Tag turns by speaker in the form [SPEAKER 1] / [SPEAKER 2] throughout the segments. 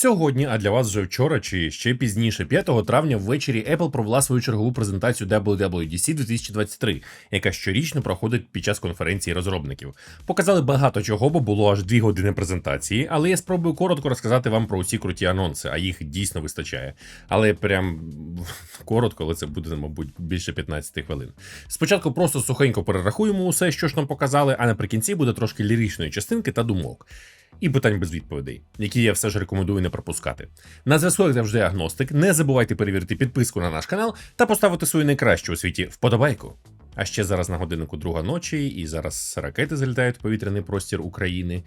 [SPEAKER 1] Сьогодні, а для вас вже вчора чи ще пізніше, 5 травня ввечері Apple провела свою чергову презентацію WWDC 2023, яка щорічно проходить під час конференції розробників. Показали багато чого, бо було аж 2 години презентації, але я спробую коротко розказати вам про усі круті анонси, а їх дійсно вистачає. Але прям коротко, але це буде, мабуть, більше 15 хвилин. Спочатку просто сухенько перерахуємо усе, що ж нам показали, а наприкінці буде трошки ліричної частинки та думок і питань без відповідей, які я все ж рекомендую не пропускати. На зв'язку, як завжди, агностик. Не забувайте перевірити підписку на наш канал та поставити свою найкращу у світі вподобайку. А ще зараз на годиннику друга ночі, і зараз ракети залітають в повітряний простір України.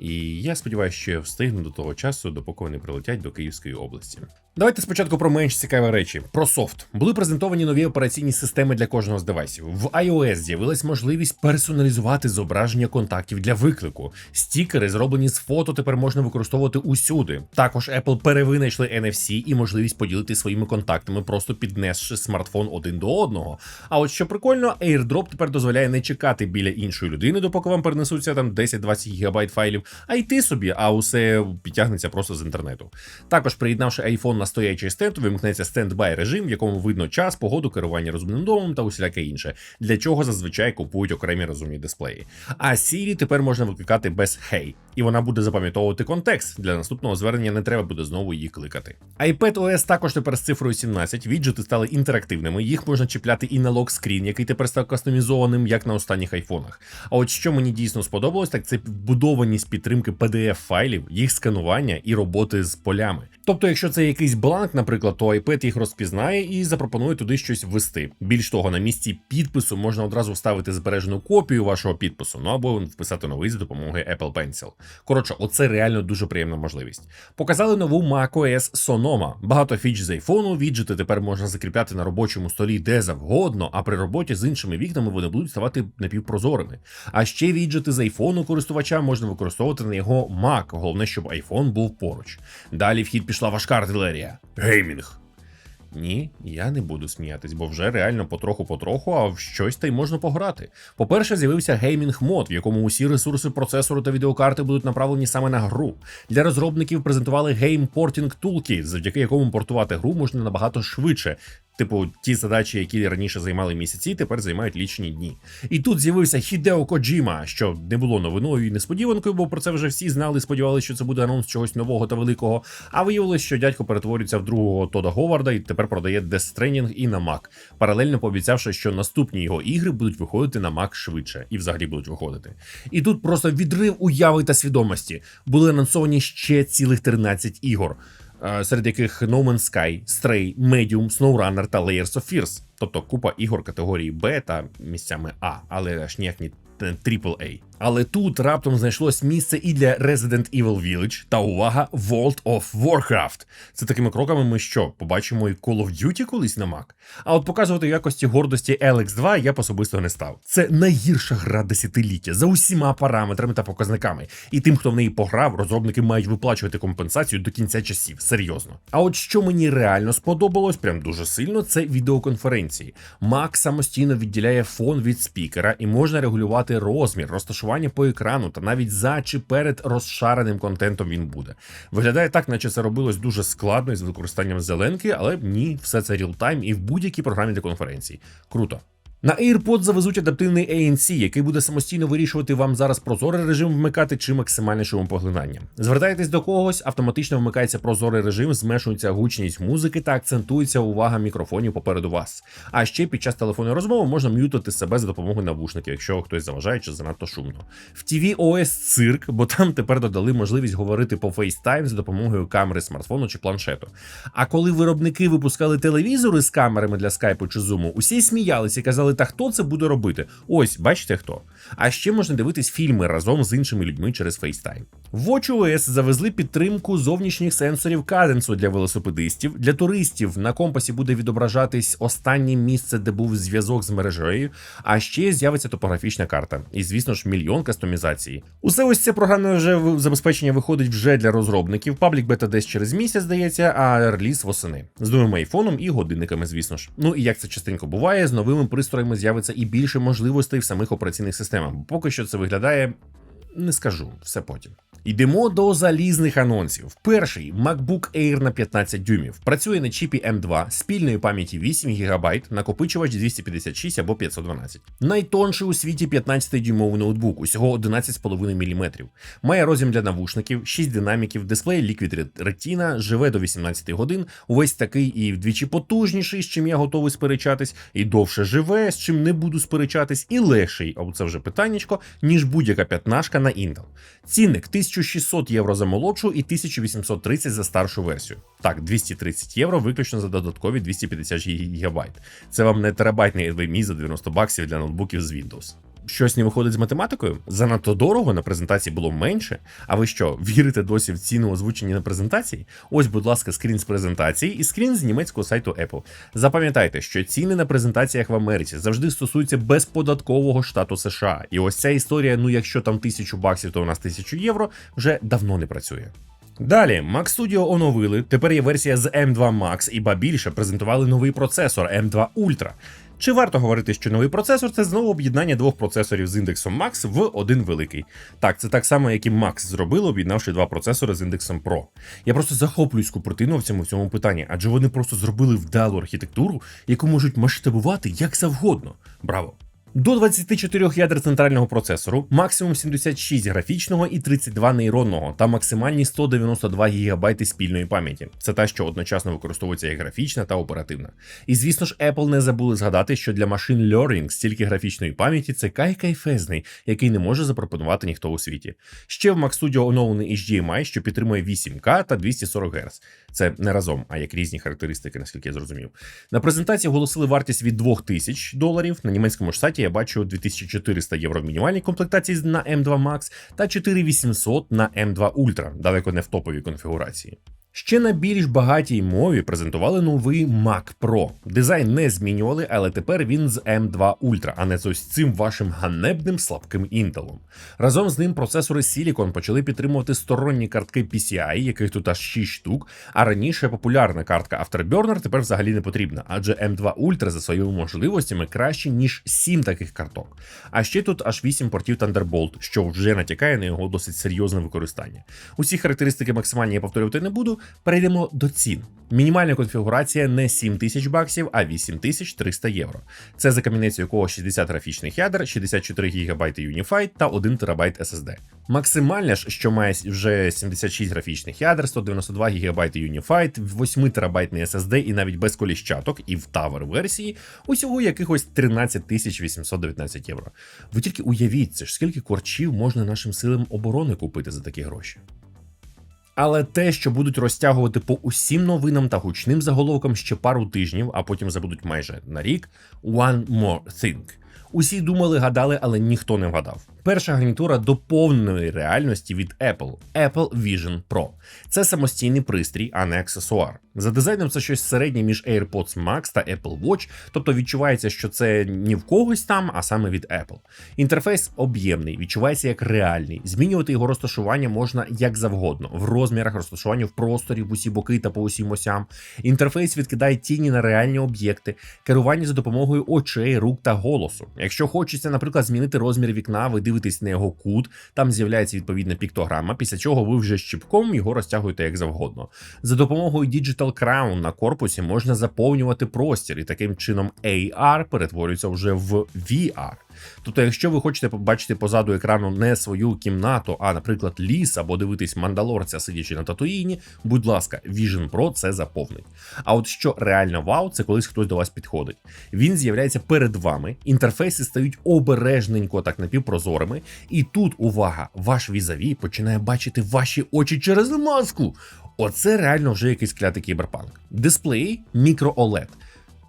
[SPEAKER 1] І я сподіваюся, що я встигну до того часу, допоки вони прилетять до Київської області. Давайте спочатку про менш цікаві речі. Про софт були презентовані нові операційні системи для кожного з девайсів. В iOS з'явилась можливість персоналізувати зображення контактів для виклику. Стікери, зроблені з фото, тепер можна використовувати усюди. Також Apple перевинайшли NFC і можливість поділити своїми контактами, просто піднесши смартфон один до одного. А от що прикольно, AirDrop тепер дозволяє не чекати біля іншої людини, допоки вам перенесуться там 10-20 гігабайт файлів, а йти собі, а усе підтягнеться просто з інтернету. Також приєднавши iPhone на стоячий стенд, вимкнеться стендбай режим, в якому видно час, погоду, керування розумним домом та усіляке інше, для чого зазвичай купують окремі розумні дисплеї. А Siri тепер можна викликати без Hey, і вона буде запам'ятовувати контекст. Для наступного звернення не треба буде знову її кликати. iPad OS також тепер з цифрою 17, віджити стали інтерактивними, їх можна чіпляти і на локскрін, який тепер став кастомізованим, як на останніх айфонах. А от що мені дійсно сподобалось, так це вбудованість підтримки pdf файлів, їх сканування і роботи з полями. Тобто, якщо це якийсь бланк, наприклад, то iPad їх розпізнає і запропонує туди щось ввести. Більш того, на місці підпису можна одразу вставити збережену копію вашого підпису, ну або вписати новий за допомогою Apple Pencil. Коротше, оце реально дуже приємна можливість. Показали нову macOS Sonoma. Багато фіч з айфону, віджити тепер можна закріпляти на робочому столі де завгодно, а при роботі з іншими вікнами вони будуть ставати напівпрозорими. А ще віджити з айфону користувача можна використовувати на його Mac, головне, щоб iPhone був поруч. Далі вхід пішла важка артилерія. Геймінг. Ні, я не буду сміятись, бо вже реально потроху-потроху, а в щось та й можна пограти. По-перше, з'явився геймінг мод, в якому усі ресурси процесору та відеокарти будуть направлені саме на гру. Для розробників презентували Porting Toolkit, завдяки якому портувати гру можна набагато швидше. Типу, ті задачі, які раніше займали місяці, тепер займають лічні дні. І тут з'явився Хідео Коджіма, що не було новиною і несподіванкою, бо про це вже всі знали, сподівалися, що це буде анонс чогось нового та великого. А виявилось, що дядько перетворюється в другого Тода Говарда і тепер продає Death Stranding і на Mac, паралельно пообіцявши, що наступні його ігри будуть виходити на Mac швидше і взагалі будуть виходити. І тут просто відрив уяви та свідомості. Були анонсовані ще цілих 13 ігор. Е, серед яких No Man's Sky, Stray, Medium, SnowRunner та Layers of Fears. Тобто купа ігор категорії Б та місцями А, але аж ніяк не AAA. Але тут раптом знайшлось місце і для Resident Evil Village та увага World of Warcraft. Це такими кроками ми що, побачимо і Call of Duty колись на Mac? А от показувати якості гордості LX 2 я б особисто не став. Це найгірша гра десятиліття за усіма параметрами та показниками. І тим, хто в неї пограв, розробники мають виплачувати компенсацію до кінця часів. Серйозно. А от що мені реально сподобалось, прям дуже сильно, це відеоконференції. Mac самостійно відділяє фон від спікера і можна регулювати розмір, розташування по екрану та навіть за чи перед розшареним контентом він буде. Виглядає так, наче це робилось дуже складно із використанням зеленки, але ні, все це рілтайм і в будь-якій програмі для конференцій. Круто. На AirPods завезуть адаптивний ANC, який буде самостійно вирішувати вам зараз прозорий режим вмикати чи максимальне шумопоглинання. Звертаєтесь до когось, автоматично вмикається прозорий режим, зменшується гучність музики та акцентується увага мікрофонів попереду вас. А ще під час телефонної розмови можна м'ютити себе за допомогою навушників, якщо хтось заважає чи занадто шумно. В TV OS цирк, бо там тепер додали можливість говорити по FaceTime за допомогою камери смартфону чи планшету. А коли виробники випускали телевізори з камерами для скайпу чи зуму, усі сміялися і казали та хто це буде робити? Ось, бачите хто. А ще можна дивитись фільми разом з іншими людьми через FaceTime. В WatchOS завезли підтримку зовнішніх сенсорів каденсу для велосипедистів. Для туристів на компасі буде відображатись останнє місце, де був зв'язок з мережею. А ще з'явиться топографічна карта. І, звісно ж, мільйон кастомізації. Усе ось це програмне вже забезпечення виходить вже для розробників. Паблік бета десь через місяць здається, а реліз восени з новим айфоном і годинниками, звісно ж. Ну і як це частенько буває, з новими пристроями з'явиться і більше можливостей в самих операційних системах. Поки що це виглядає Не скажу, все потім. Йдемо до залізних анонсів. Перший MacBook Air на 15 дюймів. Працює на чіпі M2 спільної пам'яті 8 ГБ, накопичувач 256 або 512. Найтонший у світі 15-дюймовий ноутбук, усього 11,5 мм. Має розім для навушників, 6 динаміків, дисплей Liquid Retina, живе до 18 годин. Увесь такий і вдвічі потужніший, з чим я готовий сперечатись, і довше живе, з чим не буду сперечатись, і легший, а це вже питаннячко, ніж будь-яка п'ятнашка на Intel. Цінник 1600 євро за молодшу і 1830 за старшу версію. Так, 230 євро виключно за додаткові 250 ГБ. Це вам не терабайтний NVMe за 90 баксів для ноутбуків з Windows. Щось не виходить з математикою? Занадто дорого на презентації було менше. А ви що, вірите досі в ціну озвучені на презентації? Ось, будь ласка, скрін з презентації і скрін з німецького сайту Apple. Запам'ятайте, що ціни на презентаціях в Америці завжди стосуються безподаткового штату США. І ось ця історія, ну якщо там тисячу баксів, то у нас тисячу євро, вже давно не працює. Далі, Mac Studio оновили. Тепер є версія з M2 Max, і ба більше презентували новий процесор M2 Ultra. Чи варто говорити, що новий процесор це знову об'єднання двох процесорів з індексом Max в один великий? Так, це так само, як і Max зробили, об'єднавши два процесори з індексом Pro. Я просто захоплююсь купертиновцями в цьому питанні, адже вони просто зробили вдалу архітектуру, яку можуть масштабувати як завгодно. Браво! До 24 ядер центрального процесору, максимум 76 графічного і 32 нейронного та максимальні 192 ГБ спільної пам'яті. Це та, що одночасно використовується як графічна та оперативна. І звісно ж, Apple не забули згадати, що для машин Learning стільки графічної пам'яті це кай кайфезний, який не може запропонувати ніхто у світі. Ще в Mac Studio оновлений HDMI, що підтримує 8К та 240 Гц. Це не разом, а як різні характеристики, наскільки я зрозумів. На презентації оголосили вартість від 2000 доларів на німецькому ж сайті я бачу 2400 євро в мінімальній комплектації на M2 Max та 4800 на M2 Ultra, далеко не в топовій конфігурації. Ще на більш багатій мові презентували новий Mac Pro. Дизайн не змінювали, але тепер він з M2 Ultra, а не з ось цим вашим ганебним слабким Intel. Разом з ним процесори Silicon почали підтримувати сторонні картки PCI, яких тут аж 6 штук. А раніше популярна картка Afterburner тепер взагалі не потрібна, адже M2 Ultra за своїми можливостями краще ніж 7 таких карток. А ще тут аж 8 портів Thunderbolt, що вже натякає на його досить серйозне використання. Усі характеристики максимальні я повторювати не буду. Перейдемо до цін. Мінімальна конфігурація не 7 тисяч баксів, а 8300 євро. Це за камінець якого 60 графічних ядер, 64 ГБ Unified та 1 ТБ SSD. Максимальна ж, що має вже 76 графічних ядер, 192 ГБ Unified, 8 ТБ SSD і навіть без коліщаток, і в Tower версії усього якихось 13 819 євро. Ви тільки уявіть, це ж скільки корчів можна нашим силам оборони купити за такі гроші. Але те, що будуть розтягувати по усім новинам та гучним заголовкам ще пару тижнів, а потім забудуть майже на рік. One more thing. Усі думали, гадали, але ніхто не вгадав. Перша гарнітура до реальності від Apple Apple Vision Pro. Це самостійний пристрій, а не аксесуар. За дизайном це щось середнє між AirPods Max та Apple Watch, тобто відчувається, що це не в когось там, а саме від Apple. Інтерфейс об'ємний, відчувається як реальний. Змінювати його розташування можна як завгодно, в розмірах розташування в просторі, в усі боки та по усім осям. Інтерфейс відкидає тіні на реальні об'єкти, керування за допомогою очей, рук та голосу. Якщо хочеться, наприклад, змінити розмір вікна, ви дивитесь на його кут, там з'являється відповідна піктограма, після чого ви вже щіпком його розтягуєте як завгодно. За допомогою Digital Crown на корпусі можна заповнювати простір, і таким чином AR перетворюється вже в VR. Тобто, якщо ви хочете побачити позаду екрану не свою кімнату, а, наприклад, ліс або дивитись мандалорця, сидячи на татуїні, будь ласка, Vision Pro це заповнить. А от що реально вау, це колись хтось до вас підходить. Він з'являється перед вами, інтерфейси стають обережненько, так напівпрозорими, і тут увага, ваш візаві починає бачити ваші очі через маску. Оце реально вже якийсь клятий кіберпанк. Дисплей мікро OLED.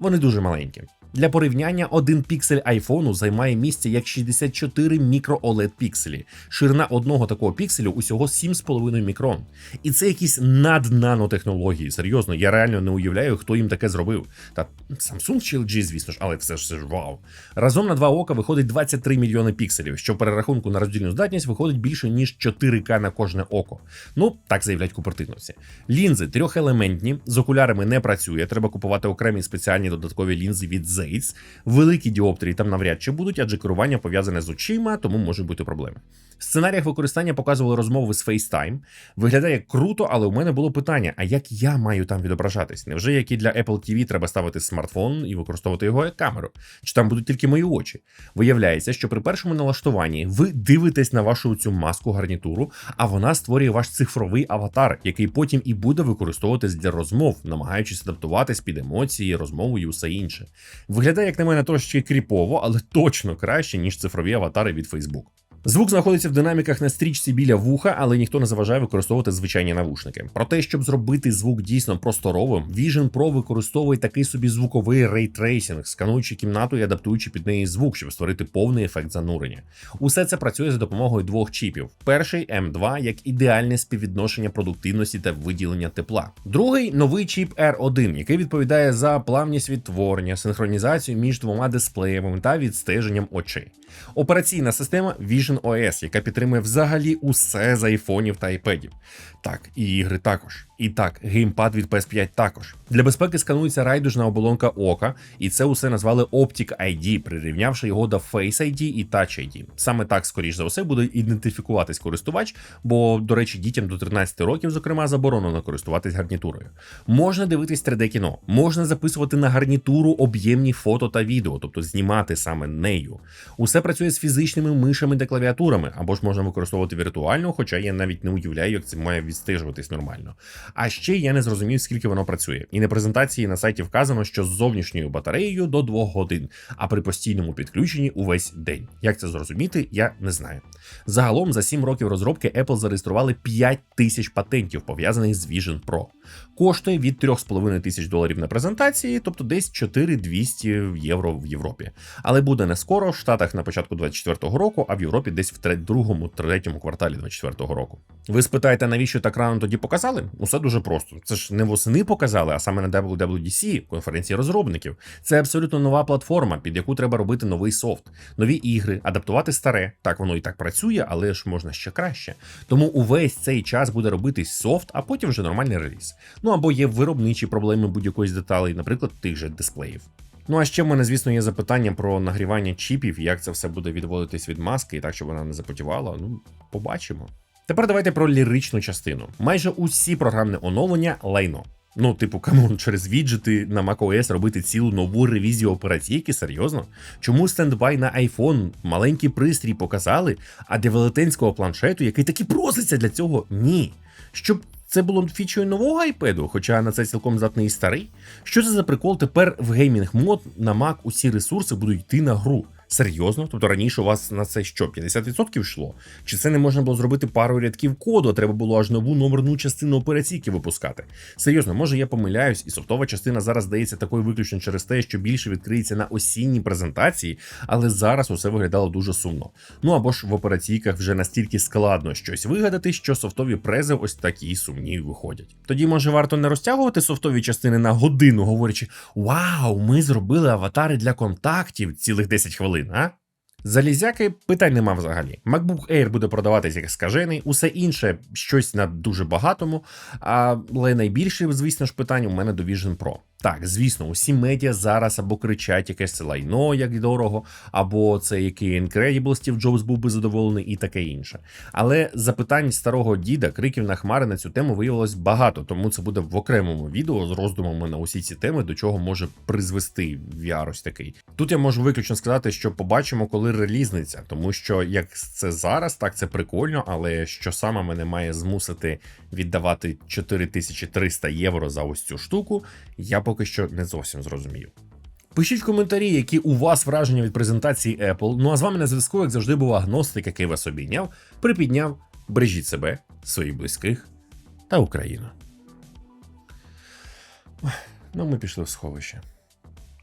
[SPEAKER 1] Вони дуже маленькі. Для порівняння, один піксель айфону займає місце як 64 мікро oled пікселі. Ширина одного такого пікселю усього 7,5 мікрон. І це якісь наднанотехнології. Серйозно, я реально не уявляю, хто їм таке зробив. Та Samsung чи LG, звісно ж, але все ж все ж вау. Разом на два ока виходить 23 мільйони пікселів, що в перерахунку на роздільну здатність виходить більше ніж 4К на кожне око. Ну так заявляють купертиновці. Лінзи трьохелементні, з окулярами не працює. Треба купувати окремі спеціальні додаткові лінзи від Zeiss. Великі діоптрії там навряд чи будуть, адже керування пов'язане з очима, тому можуть бути проблеми. В сценаріях використання показували розмови з FaceTime. Виглядає круто, але у мене було питання: а як я маю там відображатись? Невже як і для Apple TV треба ставити смартфон і використовувати його як камеру? Чи там будуть тільки мої очі? Виявляється, що при першому налаштуванні ви дивитесь на вашу цю маску гарнітуру, а вона створює ваш цифровий аватар, який потім і буде використовуватись для розмов, намагаючись адаптуватись під емоції, розмову і усе інше. Виглядає, як на мене, трошечки кріпово, але точно краще, ніж цифрові аватари від Facebook. Звук знаходиться в динаміках на стрічці біля вуха, але ніхто не заважає використовувати звичайні навушники. Про те, щоб зробити звук дійсно просторовим, Vision Pro використовує такий собі звуковий рейтрейсінг, скануючи кімнату і адаптуючи під неї звук, щоб створити повний ефект занурення. Усе це працює за допомогою двох чіпів: перший M2 як ідеальне співвідношення продуктивності та виділення тепла. Другий новий чіп R1, який відповідає за плавність відтворення, синхронізацію між двома дисплеями та відстеженням очей. Операційна система Vision OS, яка підтримує взагалі усе з айфонів та айпедів. Так, і ігри також. І так, геймпад від PS5 також. Для безпеки сканується райдужна оболонка ока, і це усе назвали Optic ID, прирівнявши його до Face ID і Touch ID. Саме так, скоріш за все, буде ідентифікуватись користувач, бо, до речі, дітям до 13 років, зокрема, заборонено користуватись гарнітурою. Можна дивитись 3D кіно, можна записувати на гарнітуру об'ємні фото та відео, тобто знімати саме нею. Усе працює з фізичними мишами та клавіатурами, або ж можна використовувати віртуальну, хоча я навіть не уявляю, як це має відстежуватись нормально. А ще я не зрозумів, скільки воно працює. І на презентації на сайті вказано, що з зовнішньою батареєю до 2 годин, а при постійному підключенні увесь день. Як це зрозуміти, я не знаю. Загалом за 7 років розробки Apple зареєстрували 5 тисяч патентів, пов'язаних з Vision Pro. Коштує від 3,5 тисяч доларів на презентації, тобто десь 4200 євро в Європі. Але буде не скоро в Штатах на початку 24-го року, а в Європі десь в другому, третьому кварталі 24-го року. Ви спитаєте, навіщо так рано тоді показали? Усе дуже просто. Це ж не восени показали, а саме на WWDC, конференції розробників. Це абсолютно нова платформа, під яку треба робити новий софт, нові ігри, адаптувати старе. Так воно і так працює, але ж можна ще краще. Тому увесь цей час буде робитись софт, а потім вже нормальний реліз. Ну або є виробничі проблеми будь-якої з деталей, наприклад, тих же дисплеїв. Ну а ще в мене, звісно, є запитання про нагрівання чіпів, як це все буде відводитись від маски, і так, щоб вона не запотівала. Ну, побачимо. Тепер давайте про ліричну частину. Майже усі програмне оновлення лайно. Ну, типу, камон, через віджити на macOS робити цілу нову ревізію операційки, серйозно? Чому стендбай на iPhone маленький пристрій показали, а для велетенського планшету, який таки проситься для цього, ні. Щоб це було фічою нового iPad, хоча на це цілком здатний і старий. Що це за прикол? Тепер в геймінг мод на Mac усі ресурси будуть йти на гру. Серйозно? Тобто раніше у вас на це що, 50% йшло? Чи це не можна було зробити пару рядків коду, а треба було аж нову номерну частину операційки випускати? Серйозно, може я помиляюсь, і софтова частина зараз здається такою виключно через те, що більше відкриється на осінній презентації, але зараз усе виглядало дуже сумно. Ну або ж в операційках вже настільки складно щось вигадати, що софтові прези ось такі сумні виходять. Тоді може варто не розтягувати софтові частини на годину, говорячи: Вау, ми зробили аватари для контактів цілих 10 хвилин а? Залізяки питань нема взагалі. MacBook Air буде продаватись як скажений, усе інше щось на дуже багатому. Але найбільше, звісно ж, питань у мене до Vision Pro. Так, звісно, усі медіа зараз або кричать якесь це лайно, як дорого, або це який Incredible Стів Джобс був би задоволений, і таке інше. Але запитань старого діда, криків на хмари на цю тему виявилось багато, тому це буде в окремому відео з роздумами на усі ці теми, до чого може призвести VR ось такий. Тут я можу виключно сказати, що побачимо, коли релізниця, тому що як це зараз, так це прикольно, але що саме мене має змусити віддавати 4300 євро за ось цю штуку, я поки що не зовсім зрозумів. Пишіть в коментарі, які у вас враження від презентації Apple. Ну а з вами на зв'язку, як завжди, був агностик, який вас обійняв, припідняв, бережіть себе, своїх близьких та Україну. Ну, ми пішли в сховище.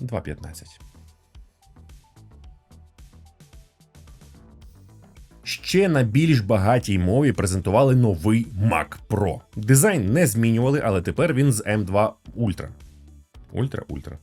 [SPEAKER 1] 2.15. Ще на більш багатій мові презентували новий Mac Pro. Дизайн не змінювали, але тепер він з M2 Ultra. Ультра, Ультра.